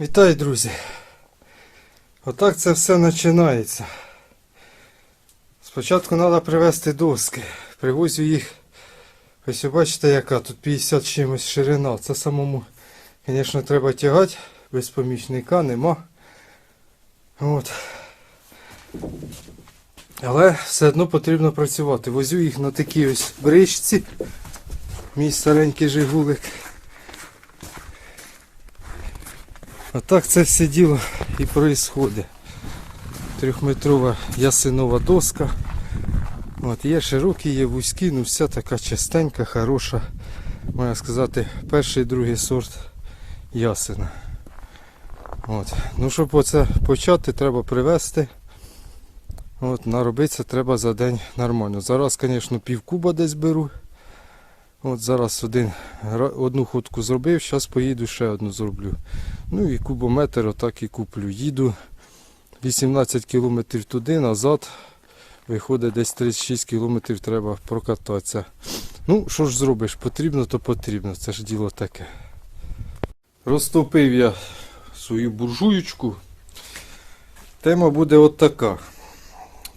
Вітаю, друзі! Отак це все починається. Спочатку треба привезти доски. Привозю їх. Ось ви бачите, яка тут 50 чимось ширина. Це самому, звісно, треба тягати. Без помічника нема. От. Але все одно потрібно працювати. Возю їх на такій ось бричці. Мій старенький жигулик. Отак це все діло і происходить. Трьохметрова ясинова доска. От, є широкі, є вузькі, ну вся така частенька, хороша, можна сказати, перший другий сорт ясена. От. Ну, щоб оце почати, треба привезти. От, наробитися треба за день нормально. Зараз, звісно, пів куба десь беру. От зараз один, одну ходку зробив, зараз поїду ще одну зроблю. Ну і кубометр отак і куплю. Їду 18 кілометрів туди, назад. Виходить десь 36 кілометрів треба прокататися. Ну, що ж зробиш, потрібно, то потрібно. Це ж діло таке. Розтопив я свою буржуючку. Тема буде от така.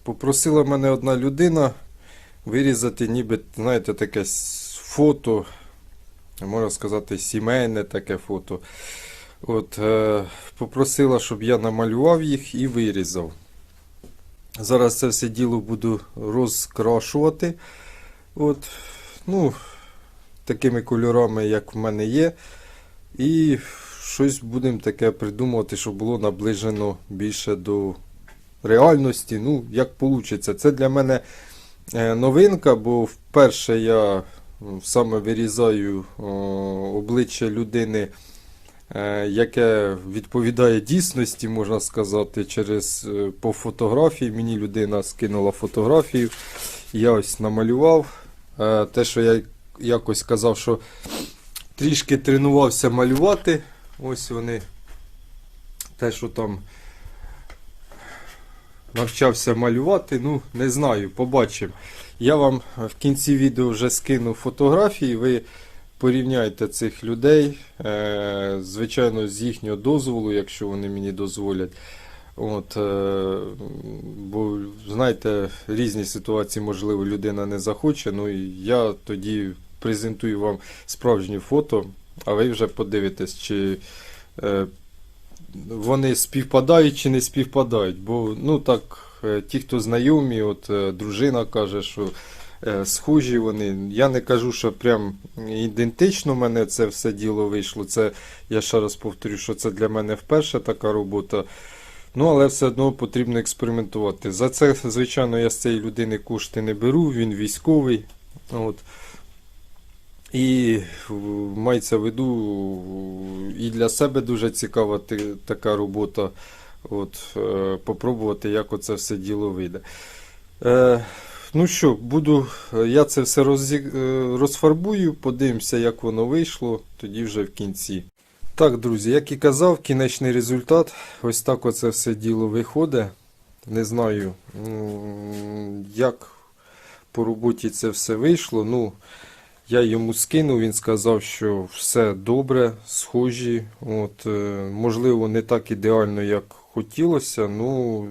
Попросила мене одна людина вирізати ніби, знаєте, таке фото, можна сказати, сімейне таке фото. От, е, попросила, щоб я намалював їх і вирізав. Зараз це все діло буду розкрашувати. От, ну, такими кольорами, як в мене є. І щось будемо таке придумувати, щоб було наближено більше до реальності. Ну, як вийде. Це для мене е, новинка, бо вперше я саме вирізаю обличчя людини, е, яке відповідає дійсності, можна сказати, через е, по фотографії. Мені людина скинула фотографію. Я ось намалював. Е, Те, що я якось казав, що трішки тренувався малювати. Ось вони. Те, що там навчався малювати, ну, не знаю, побачимо. Я вам в кінці відео вже скину фотографії, ви порівняйте цих людей, е, звичайно, з їхнього дозволу, якщо вони мені дозволять. От, е, бо, знаєте, різні ситуації, можливо, людина не захоче. Ну і я тоді презентую вам справжні фото, а ви вже подивитесь, чи е, вони співпадають чи не співпадають. Бо ну так, е, ті, хто знайомі, от е, дружина каже, що е, схожі вони. Я не кажу, що прям ідентично в мене це все діло вийшло. Це я ще раз повторю, що це для мене вперше така робота. Ну, але все одно потрібно експериментувати. За це, звичайно, я з цієї людини кошти не беру, він військовий. От. І мається в виду, і для себе дуже цікава така робота. От, е, попробувати, як оце все діло вийде. Е, ну що, буду, я це все розі, е, розфарбую, подивимося, як воно вийшло, тоді вже в кінці. Так, друзі, як і казав, кінечний результат. Ось так оце все діло виходить. Не знаю, як по роботі це все вийшло. Ну, я йому скинув, він сказав, що все добре, схожі. От, е, можливо, не так ідеально, як хотілося, ну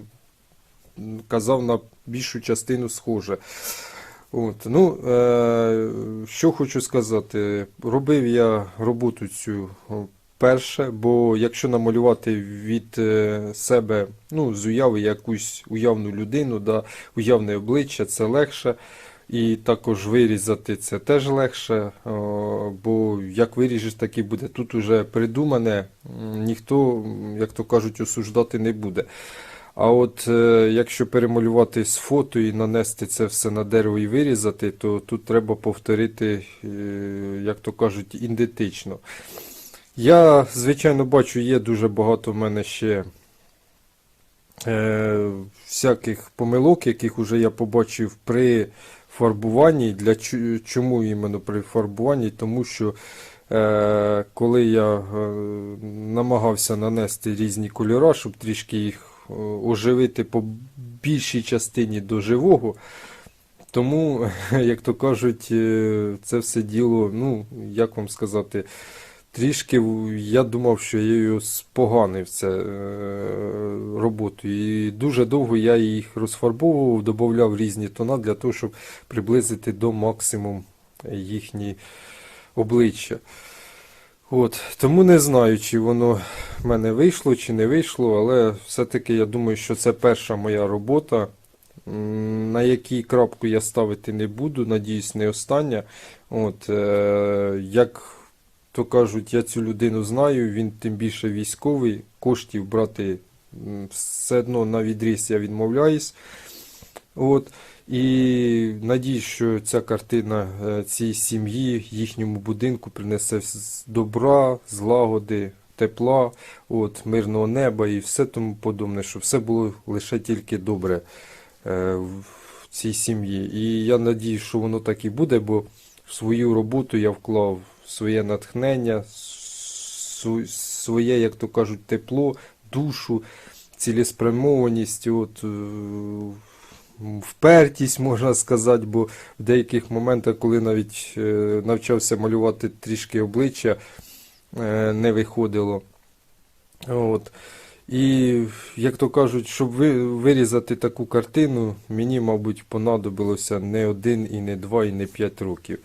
казав на більшу частину схоже. От, ну, е, що хочу сказати, робив я роботу цю перше, бо якщо намалювати від е, себе ну, з уяви якусь уявну людину, да, уявне обличчя, це легше. І також вирізати це теж легше, бо як виріжеш, так і буде. Тут уже придумане, ніхто, як то кажуть, осуждати не буде. А от е, якщо перемалювати з фото і нанести це все на дерево і вирізати, то тут треба повторити, е, як то кажуть, ідентично. Я, звичайно, бачу, є дуже багато в мене ще е, всяких помилок, яких уже я побачив при фарбуванні. Для чому іменно при фарбуванні? Тому що е, коли я е, намагався нанести різні кольори, щоб трішки їх е, оживити по більшій частині до живого. Тому, як то кажуть, е, це все діло, ну, як вам сказати, Трішки я думав, що я її споганив це е, роботу. І дуже довго я їх розфарбовував, додавав різні тона для того, щоб приблизити до максимум їхні обличчя. От, тому не знаю, чи воно в мене вийшло, чи не вийшло, але все-таки я думаю, що це перша моя робота, на якій крапку я ставити не буду, надіюсь, не остання. От, е, як то кажуть, я цю людину знаю, він тим більше військовий, коштів брати все одно на відріз я відмовляюсь. От. І надіюсь, що ця картина е, цій сім'ї, їхньому будинку принесе добра, злагоди, тепла, от, мирного неба і все тому подобне, щоб все було лише тільки добре е, в цій сім'ї. І я надіюсь, що воно так і буде, бо в свою роботу я вклав своє натхнення, своє, як то кажуть, тепло, душу, цілеспрямованість, от, е, впертість, можна сказати, бо в деяких моментах, коли навіть е, навчався малювати трішки обличчя, е, не виходило. От. І, як то кажуть, щоб ви, вирізати таку картину, мені, мабуть, понадобилося не один, і не два, і не п'ять років.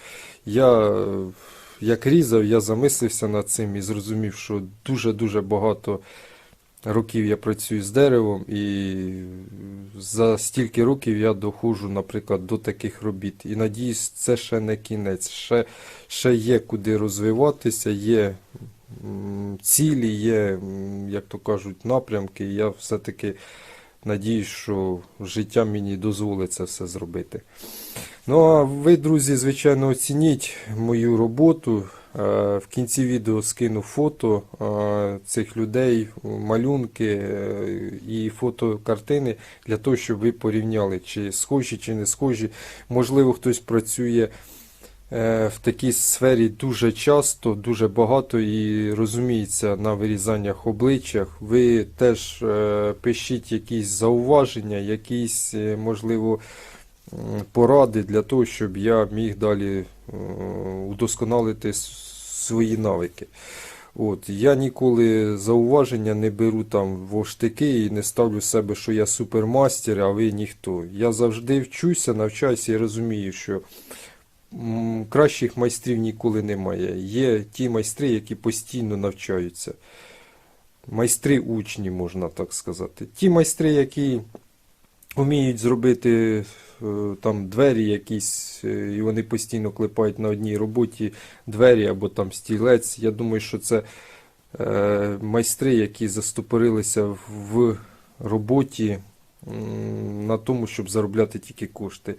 Я, як різав, я замислився над цим і зрозумів, що дуже-дуже багато років я працюю з деревом, і за стільки років я доходжу, наприклад, до таких робіт. І надіюсь, це ще не кінець, ще, ще є куди розвиватися, є цілі, є, як то кажуть, напрямки. І я все-таки надіюсь, що життя мені дозволить це все зробити. Ну а ви, друзі, звичайно, оцініть мою роботу. Е, В кінці відео скину фото е, цих людей, малюнки е, і фото картини для того, щоб ви порівняли, чи схожі, чи не схожі. Можливо, хтось працює в такій сфері дуже часто, дуже багато і розуміється на вирізаннях обличчях. Ви теж е, пишіть якісь зауваження, якісь, е, можливо, поради для того, щоб я міг далі е, удосконалити свої навики. От, я ніколи зауваження не беру там в штики і не ставлю себе, що я супермастер, а ви ніхто. Я завжди вчуся, навчаюся і розумію, що кращих майстрів ніколи немає. Є ті майстри, які постійно навчаються. Майстри учні, можна так сказати. Ті майстри, які вміють зробити е, там двері якісь, е, і вони постійно клепають на одній роботі двері або там стілець. Я думаю, що це е, майстри, які застопорилися в роботі на тому, щоб заробляти тільки кошти.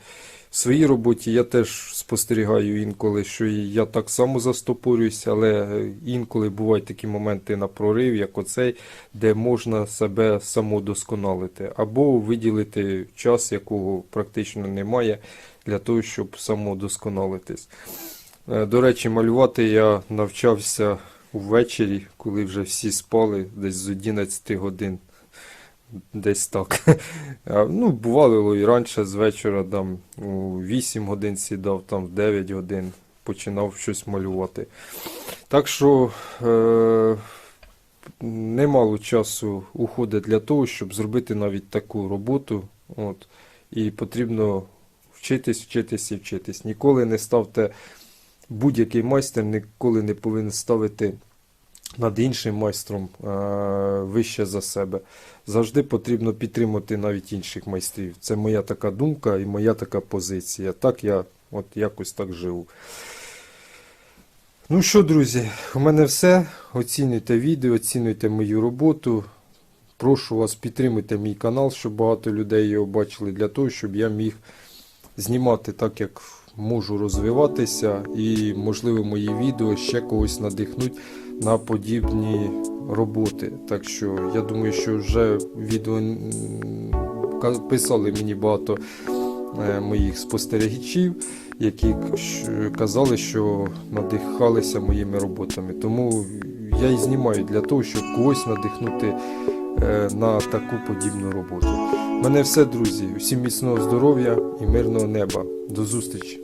В своїй роботі я теж спостерігаю інколи, що я так само застопорююся, але інколи бувають такі моменти на прорив, як оцей, де можна себе самодосконалити, або виділити час, якого практично немає, для того, щоб самодосконалитись. Е, До речі, малювати я навчався ввечері, коли вже всі спали, десь з 11 годин. Десь так. Ну, бувало і раніше з вечора, там, у 8 годин сідав, там в 9 годин починав щось малювати. Так що е- немало часу уходить для того, щоб зробити навіть таку роботу. От. І потрібно вчитись, вчитись і вчитись. Ніколи не ставте, будь-який майстер ніколи не повинен ставити над іншим майстром е, вище за себе. Завжди потрібно підтримати навіть інших майстрів. Це моя така думка і моя така позиція. Так я от якось так живу. Ну що, друзі, у мене все. Оцінюйте відео, оцінюйте мою роботу. Прошу вас підтримуйте мій канал, щоб багато людей його бачили, для того, щоб я міг знімати так, як можу розвиватися, і, можливо, мої відео ще когось надихнуть на подібні роботи. Так що я думаю, що вже відео писали мені багато е, моїх спостерігачів, які казали, що надихалися моїми роботами. Тому я і знімаю для того, щоб когось надихнути е, на таку подібну роботу. Мене все, друзі. усім міцного здоров'я і мирного неба. До зустрічі!